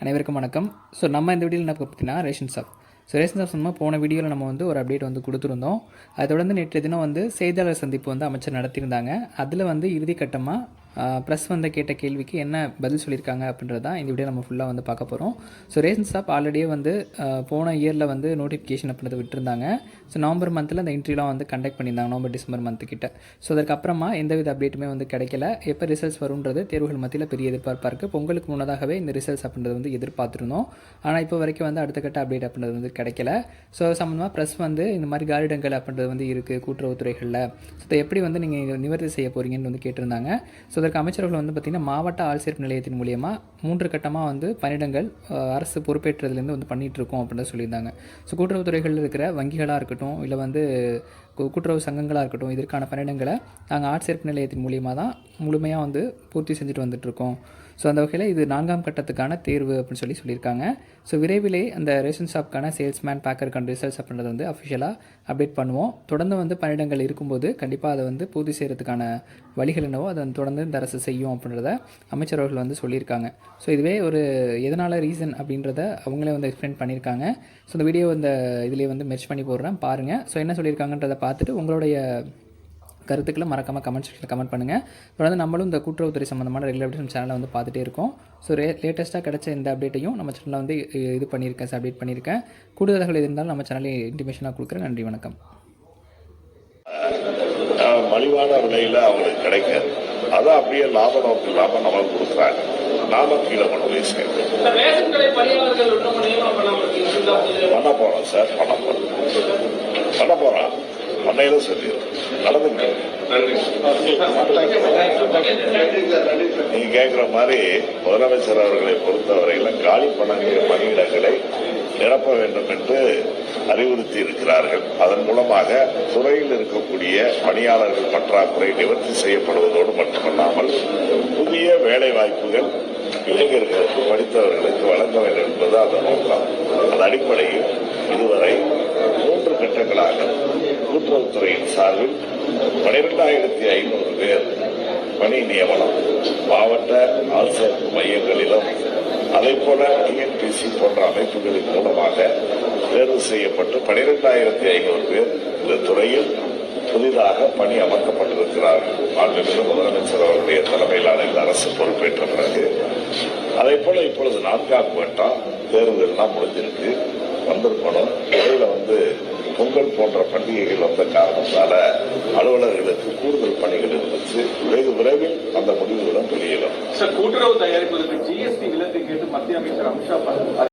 அனைவருக்கும் வணக்கம். ஸோ நம்ம இந்த வீடியோவில் என்ன பார்த்தீங்கன்னா ration shop. So ration shop நம்ம போன வீடியோவில் நம்ம வந்து ஒரு அப்டேட் வந்து கொடுத்துருந்தோம். அதை தொடர்ந்து நேற்று தினம் வந்து செய்தியாளர் சந்திப்பு வந்து அமைச்சர் நடத்தியிருந்தாங்க. அதில் வந்து இறுதிக்கட்டமாக ப்ரெஸ் வந்து கேட்ட கேள்விக்கு என்ன பதில் சொல்லியிருக்காங்க அப்படின்றது தான் இந்த வீடியோ நம்ம ஃபுல்லாக வந்து பார்க்க போகிறோம் ஸோ ரேசன்ஸ் ஷாப் ஆல்ரெடியே வந்து போன இயரில் வந்து நோட்டிஃபிகேஷன் அப்படின்றத விட்டுருந்தாங்க. ஸோ நவம்பர் மந்தில் அந்த இன்ட்ரிலாம் வந்து கண்டக்ட் பண்ணியிருந்தாங்க நவம்பர் டிசம்பர் மந்த் கிட்ட. ஸோ அதுக்கப்புறமா எந்தவித அப்டேட்டுமே வந்து கிடைக்கல. எப்போ ரிசல்ட்ஸ் வரும்ன்றது தேர்வுகள் மத்தியில் பெரிய எதிர்பார்ப்பாக இருக்குது பொங்கலுக்கு முன்னதாகவே இந்த ரிசல்ட்ஸ் அப்படின்றது வந்து எதிர்பார்த்துருந்தோம். ஆனால் இப்போ வரைக்கும் வந்து அடுத்த கட்ட அப்டேட் அப்படின்றது வந்து கிடைக்கல. ஸோ சம்மந்தமாக ப்ரெஸ் வந்து இந்த மாதிரி காலிடங்கள் அப்படின்றது வந்து இருக்குது கூட்டுறவுத்துறைகளில் ஸோ எப்படி வந்து நீங்கள் நிவர்த்தி செய்ய போகிறீங்கன்னு வந்து கேட்டிருந்தாங்க. ஸோ அதற்கு அமைச்சர்கள் வந்து பார்த்திங்கன்னா மாவட்ட ஆள்சேர்ப்பு நிலையத்தின் மூலியமாக மூன்று கட்டமாக வந்து பணியிடங்கள் அரசு பொறுப்பேற்றதுலேருந்து வந்து பண்ணிகிட்ருக்கோம் அப்படின்னு சொல்லியிருந்தாங்க. ஸோ கூட்டுறவுத்துறைகளில் இருக்கிற வங்கிகளாக இருக்கட்டும் இல்லை வந்து கூட்டுறவு சங்கங்களாக இருக்கட்டும் இதற்கான பணியிடங்களை நாங்கள் ஆட்சேர்ப்பு நிலையத்தின் மூலியமாக தான் முழுமையாக வந்து பூர்த்தி செஞ்சுட்டு வந்துட்டுருக்கோம். ஸோ அந்த வகையில் இது நான்காம் கட்டத்துக்கான தேர்வு அப்படின்னு சொல்லி சொல்லியிருக்காங்க. ஸோ விரைவிலே அந்த ரேஷன் ஷாப்க்கான சேல்ஸ்மேன் பேக்கருக்கான ரிசல்ட்ஸ் அப்படின்றத வந்து அஃபிஷியலாக அப்டேட் பண்ணுவோம். தொடர்ந்து வந்து பணியிடங்கள் இருக்கும்போது கண்டிப்பாக அதை வந்து பூர்த்தி செய்கிறதுக்கான வழிகள் என்னவோ அதை வந்து தொடர்ந்து இந்த அரசு செய்யும் அப்படின்றத அமைச்சர் அவர்கள் வந்து சொல்லியிருக்காங்க. ஸோ இதுவே ஒரு எதனால் ரீசன் அப்படின்றத அவங்களே வந்து எக்ஸ்பிளைன் பண்ணியிருக்காங்க. ஸோ இந்த வீடியோ இந்த இதிலே வந்து மெர்ச் பண்ணி போடுறேன். பாருங்கள் ஸோ என்ன சொல்லியிருக்காங்கன்றதை பார்த்துட்டு உங்களுடைய கருத்துக்களை மறக்காமல் கமெண்ட் செக்ஷனில் கமெண்ட் பண்ணுங்கள் தொடர்ந்து நம்மளும் இந்த கூட்டுறவுத்துறை சம்மந்தமான ரெகுலர் அப்டேட் சேனலை வந்து பார்த்துட்டே இருக்கோம். ஸோ ரே லேட்டஸ்ட்டாக கிடைச்ச இந்த அப்டேட்டையும் நம்ம சேனலில் வந்து இது பண்ணியிருக்கேன் அப்டேட் பண்ணியிருக்கேன். கூடுதல் தகவல் இருந்தாலும் நம்ம சேனலில் இன்டிமேஷனாக கொடுக்குறேன். நன்றி வணக்கம். மலிவான விலையில அவங்களுக்கு கிடைக்காது அதை அப்படியே லாப நோக்கு இல்லாம நம்மளுக்கு கொடுக்குறாங்க. நாம கீழே கொண்டு போய்? பண்ண போறோம் சார் பண்ண போறோம். பண்ண போறோம். பண்ணையில சொல்லி நடந்துட்டு நீங்க கேட்கிற மாதிரி முதலமைச்சர் அவர்களை பொறுத்தவரையில காலி பணங்க பணியிடங்களை நிரப்ப வேண்டும் என்று அறிவுறுத்தி இருக்கிறார்கள். அதன் மூலமாக துறையில் இருக்கக்கூடிய பணியாளர்கள் பற்றாக்குறை நிவர்த்தி செய்யப்படுவதோடு மட்டுமல்லாமல் புதிய வேலை வாய்ப்புகள் இளைஞர்களுக்கு படித்தவர்களுக்கு வழங்க வேண்டும் என்பது அதன் நோக்கம். அதன் அடிப்படையில் இதுவரை மூன்று கூட்டுறவுத்துறையின் சார்பில் பனிரெண்டாயிரத்தி ஐநூறு பேர் பணி நியமனம். மாவட்ட ஆள்சேர்ப்பு மையங்களிலும் அதே போல டிஎன்பிசி போன்ற அமைப்புகளின் மூலமாக தேர்வு செய்யப்பட்டு பனிரெண்டாயிரத்தி ஐநூறு பேர் இந்த துறையில் புதிதாக பணி அமர்த்தப்பட்டிருக்கிறார்கள் மாண்புமிகு முதலமைச்சர் அவருடைய தலைமையிலான இந்த அரசு பொறுப்பேற்ற பிறகு அதே போல இப்பொழுது நான்காம் வேண்டாம் தேர்வுகள்லாம் முடிஞ்சிருக்கு. வந்திருக்கணும். வந்து போன்ற பண்டிகைகள் வந்த காரணத்தால அலுவலர்களுக்கு கூடுதல் பணிகள் இருந்துச்சு. வெகு விரைவில் அந்த முடிவுகளும் வெளியிடும். சார் கூட்டுறவு தயாரிப்பதற்கு ஜிஎஸ்டி விலக்கு கேட்டு மத்திய அமைச்சர் அமித்ஷா